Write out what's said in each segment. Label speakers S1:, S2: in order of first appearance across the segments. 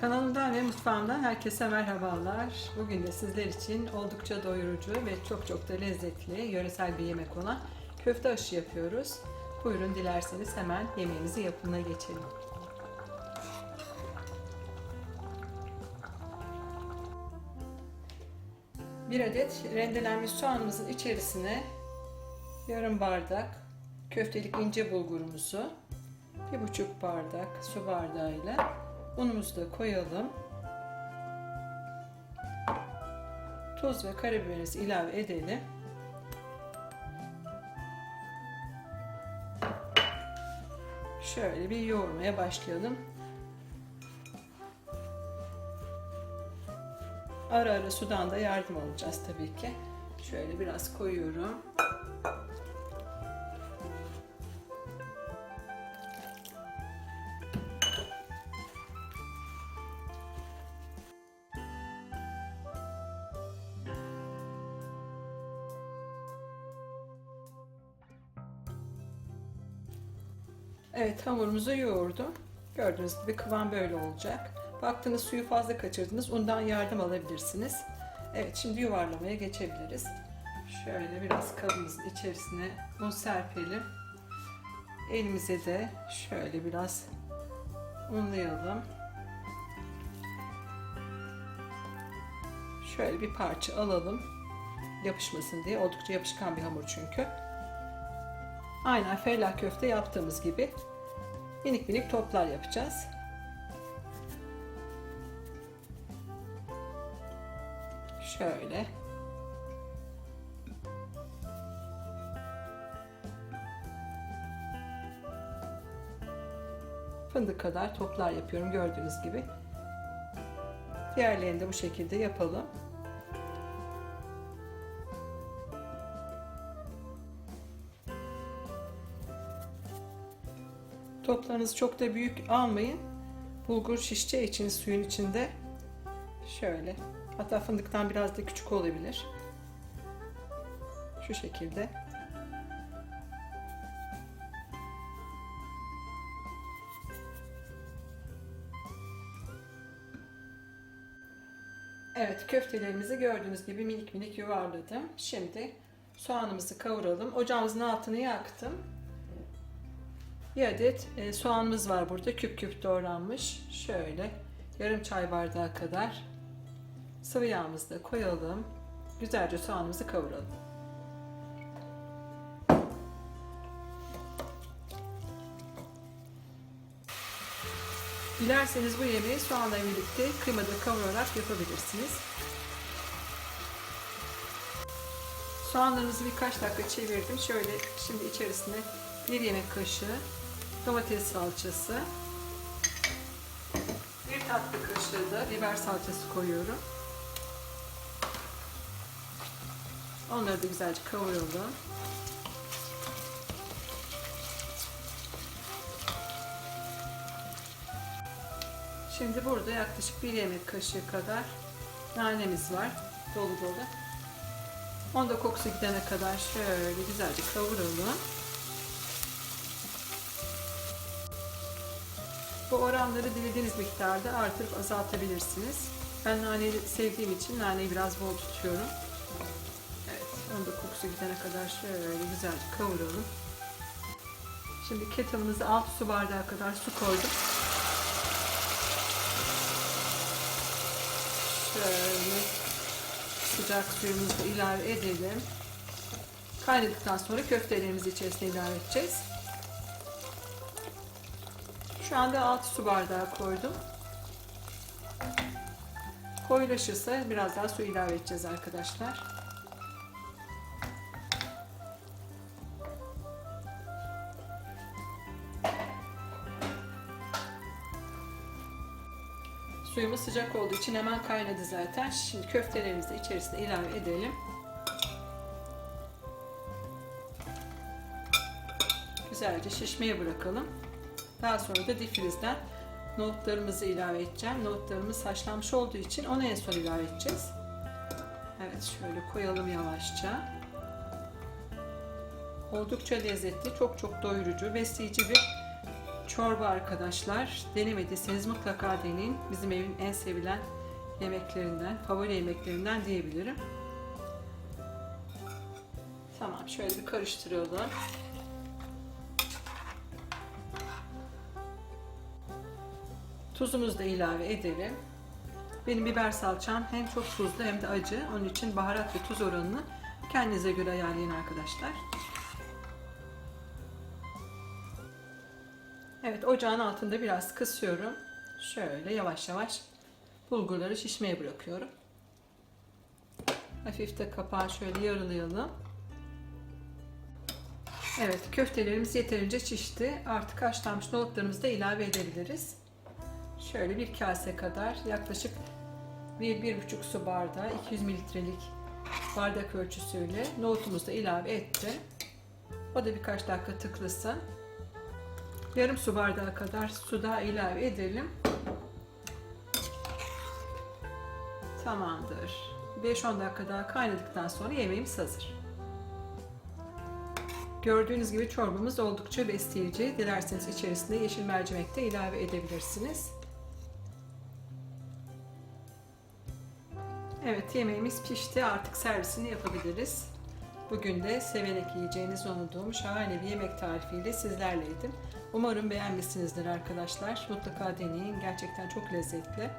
S1: Kanalımdan ve mutfağımdan herkese merhabalar. Bugün de sizler için oldukça doyurucu ve çok çok da lezzetli yöresel bir yemek olan köfte aşı yapıyoruz. Buyurun dilerseniz hemen yemeğimizi yapımına geçelim. Bir adet rendelenmiş soğanımızın içerisine yarım bardak köftelik ince bulgurumuzu, bir buçuk bardak su bardağıyla unumuzu da koyalım. Tuz ve karabiberimizi ilave edelim. Şöyle bir yoğurmaya başlayalım. Ara ara sudan da yardım alacağız tabii ki. Şöyle biraz koyuyorum. Evet hamurumuzu yoğurdum. Gördüğünüz gibi kıvam böyle olacak. Baktınız suyu fazla kaçırdınız. Undan yardım alabilirsiniz. Evet şimdi yuvarlamaya geçebiliriz. Şöyle biraz kabımızın içerisine un serpelim. Elimize de şöyle biraz unlayalım. Şöyle bir parça alalım. Yapışmasın diye. Oldukça yapışkan bir hamur çünkü. Aynen fellah köfte yaptığımız gibi minik minik toplar yapacağız. Şöyle. Fındık kadar toplar yapıyorum gördüğünüz gibi. Diğerlerini de bu şekilde yapalım. Toplarınızı çok da büyük almayın. Bulgur şişeceği için suyun içinde şöyle. Hatta fındıktan biraz da küçük olabilir. Şu şekilde. Evet köftelerimizi gördüğünüz gibi minik minik yuvarladım. Şimdi soğanımızı kavuralım. Ocağımızın altını yaktım. Bir adet e, soğanımız var burada küp küp doğranmış. Şöyle yarım çay bardağı kadar sıvı yağımızı da koyalım. Güzelce soğanımızı kavuralım. Dilerseniz bu yemeği soğanla birlikte kıymada kavurarak yapabilirsiniz. Soğanlarınızı birkaç dakika çevirdim. Şöyle şimdi içerisine bir yemek kaşığı domates salçası, bir tatlı kaşığı da biber salçası koyuyorum. Onları da güzelce kavuralım. Şimdi burada yaklaşık bir yemek kaşığı kadar nanemiz var. Dolu dolu. Onda kokusu gidene kadar şöyle güzelce kavuralım. Bu oranları dilediğiniz miktarda artırıp azaltabilirsiniz. Ben naneyi sevdiğim için naneyi biraz bol tutuyorum. Evet, onun da kokusu gidene kadar şöyle güzelce kavuralım. Şimdi kettle'ımıza 6 su bardağı kadar su koydum. Şöyle sıcak suyumuzu ilave edelim. Kaynadıktan sonra köftelerimizi içerisine ilave edeceğiz. Şu anda 6 su bardağı koydum. Koyulaşırsa biraz daha su ilave edeceğiz arkadaşlar. Suyumuz sıcak olduğu için hemen kaynadı zaten. Şimdi köftelerimizi de içerisine ilave edelim. Güzelce şişmeye bırakalım. Daha sonra da difrizden nohutlarımızı ilave edeceğim. Nohutlarımız haşlanmış olduğu için onu en son ilave edeceğiz. Evet şöyle koyalım yavaşça. Oldukça lezzetli, çok çok doyurucu, besleyici bir Çorba arkadaşlar. Denemediyseniz mutlaka deneyin. Bizim evin en sevilen yemeklerinden, favori yemeklerinden diyebilirim. Tamam şöyle bir karıştıralım. Tuzumuzu da ilave edelim. Benim biber salçam hem çok tuzlu hem de acı. Onun için baharat ve tuz oranını kendinize göre ayarlayın arkadaşlar. Evet ocağın altında biraz kısıyorum. Şöyle yavaş yavaş bulgurları şişmeye bırakıyorum. Hafif de kapağı şöyle yaralayalım. Evet köftelerimiz yeterince şişti. Artık haşlanmış nohutlarımızı da ilave edebiliriz. Şöyle bir kase kadar yaklaşık 1-1,5 su bardağı 200 mililitrelik bardak ölçüsüyle nohutumuzu da ilave etti. O da birkaç dakika tıklısın. Yarım su bardağı kadar su daha ilave edelim. Tamamdır. 5-10 dakika daha kaynadıktan sonra yemeğimiz hazır. Gördüğünüz gibi çorbamız oldukça besleyici. Dilerseniz içerisine yeşil mercimek de ilave edebilirsiniz. Evet yemeğimiz pişti. Artık servisini yapabiliriz. Bugün de severek yiyeceğiniz umduğum şahane bir yemek tarifiyle sizlerleydim. Umarım beğenmişsinizdir arkadaşlar. Mutlaka deneyin. Gerçekten çok lezzetli.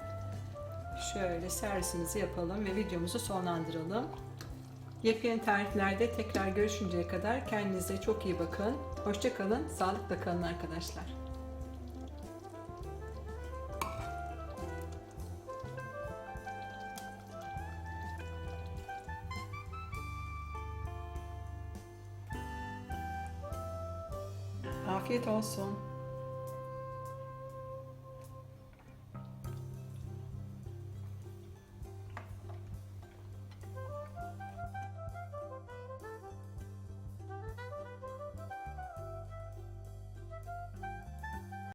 S1: Şöyle servisimizi yapalım ve videomuzu sonlandıralım. Yepyeni tariflerde tekrar görüşünceye kadar kendinize çok iyi bakın. Hoşçakalın, sağlıkla kalın arkadaşlar. Afiyet olsun.